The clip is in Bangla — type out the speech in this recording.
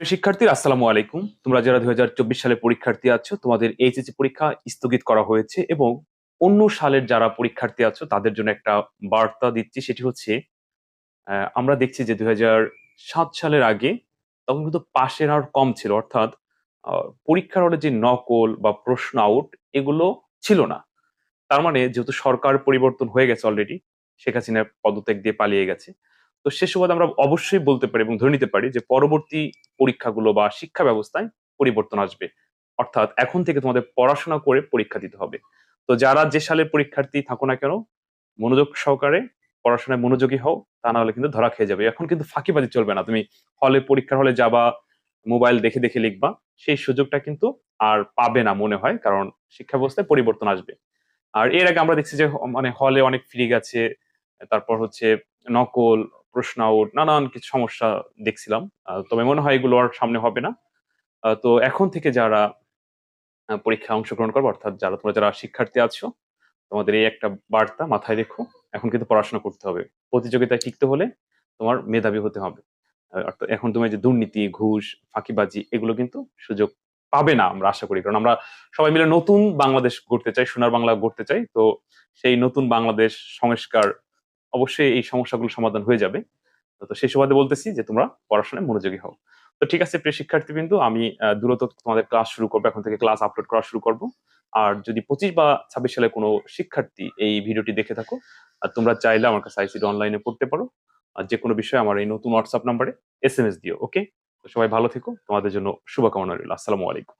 শিক্ষার্থীরা, আসসালামু আলাইকুম। তোমরা যারা দুই সালে পরীক্ষার্থী আছো, তোমাদের এইচএসসি পরীক্ষা স্থগিত করা হয়েছে এবং অন্য সালের যারা পরীক্ষার্থী আছো, তাদের জন্য একটা বার্তা দিচ্ছি, সেটি হচ্ছে আমরা দেখছি যে দুই সালের আগে তখন কিন্তু পাশের হার কম ছিল, অর্থাৎ পরীক্ষার হলে যে নকল বা প্রশ্ন আউট এগুলো ছিল না। তার মানে যেহেতু সরকার পরিবর্তন হয়ে গেছে অলরেডি শেখ হাসিনা পদত্যাগ দিয়ে পালিয়ে গেছে। তো সে সুবাদে আমরা অবশ্যই বলতে পারি এবং ধরে নিতে পারি যে পরবর্তী পরীক্ষাগুলো বা শিক্ষা ব্যবস্থায় পরিবর্তন আসবে। অর্থাৎ এখন থেকে তোমাদের পড়াশোনা করে পরীক্ষা দিতে হবে। তো যারা যে সালের পরীক্ষার্থী থাকো না কেন, মনোযোগ সহকারে পড়াশোনায় মনোযোগী হও, তা না হলে কিন্তু ধরা খেয়ে যাবে। এখন কিন্তু ফাঁকিবাজি চলবে না। তুমি হলে পরীক্ষার হলে যাবা, মোবাইল দেখে দেখে লিখবা, সেই সুযোগটা কিন্তু আর পাবে না মনে হয়, কারণ শিক্ষা ব্যবস্থায় পরিবর্তন আসবে। আর এর আগে আমরা দেখছি যে মানে হলে অনেক ফ্রি গেছে, তারপর হচ্ছে নকল প্রশ্ন আউট নানান কিছু সমস্যা দেখছিলাম। তবে মনে হয় এগুলো আর সামনে হবে না। তো এখন থেকে যারা আহ, পরীক্ষায় অংশগ্রহণ করবে অর্থাৎ যারা তোমরা যারা শিক্ষার্থী আছো তোমাদের এই একটা বার্তা মাথায় রেখো এখন কিন্তু পড়াশোনা করতে হবে। প্রতিযোগিতায় টিকতে হলে তোমার মেধাবী হতে হবে। অর্থাৎ এখন তুমি যে দুর্নীতি ঘুষ ফাঁকিবাজি এগুলো কিন্তু সুযোগ পাবে না আমরা আশা করি। কারণ আমরা সবাই মিলে নতুন বাংলাদেশ গড়তে চাই সোনার বাংলা গড়তে চাই। তো সেই নতুন বাংলাদেশ সংস্কার অবশ্যই এই সমস্যাগুলো সমাধান হয়ে যাবে। তো সেই সুবাদে বলতেছি যে তোমরা পড়াশোনায় মনোযোগী হও। তো ঠিক আছে প্রিয় শিক্ষার্থী বিন্দু আমি দ্রুত তোমাদের ক্লাস শুরু করব। এখন থেকে ক্লাস আপলোড করা শুরু করব। আর যদি পঁচিশ বা ছাব্বিশ সালে কোনো শিক্ষার্থী এই ভিডিওটি দেখে থাকো, আর তোমরা চাইলে আমার কাছে আইসিডি অনলাইনে পড়তে পারো। আর যে কোনো বিষয়ে আমার এই নতুন হোয়াটসঅ্যাপ নাম্বারে এস এম এস দিও ওকে তো সবাই ভালো থেকো। তোমাদের জন্য শুভকামনা রইল। আসসালামু আলাইকুম।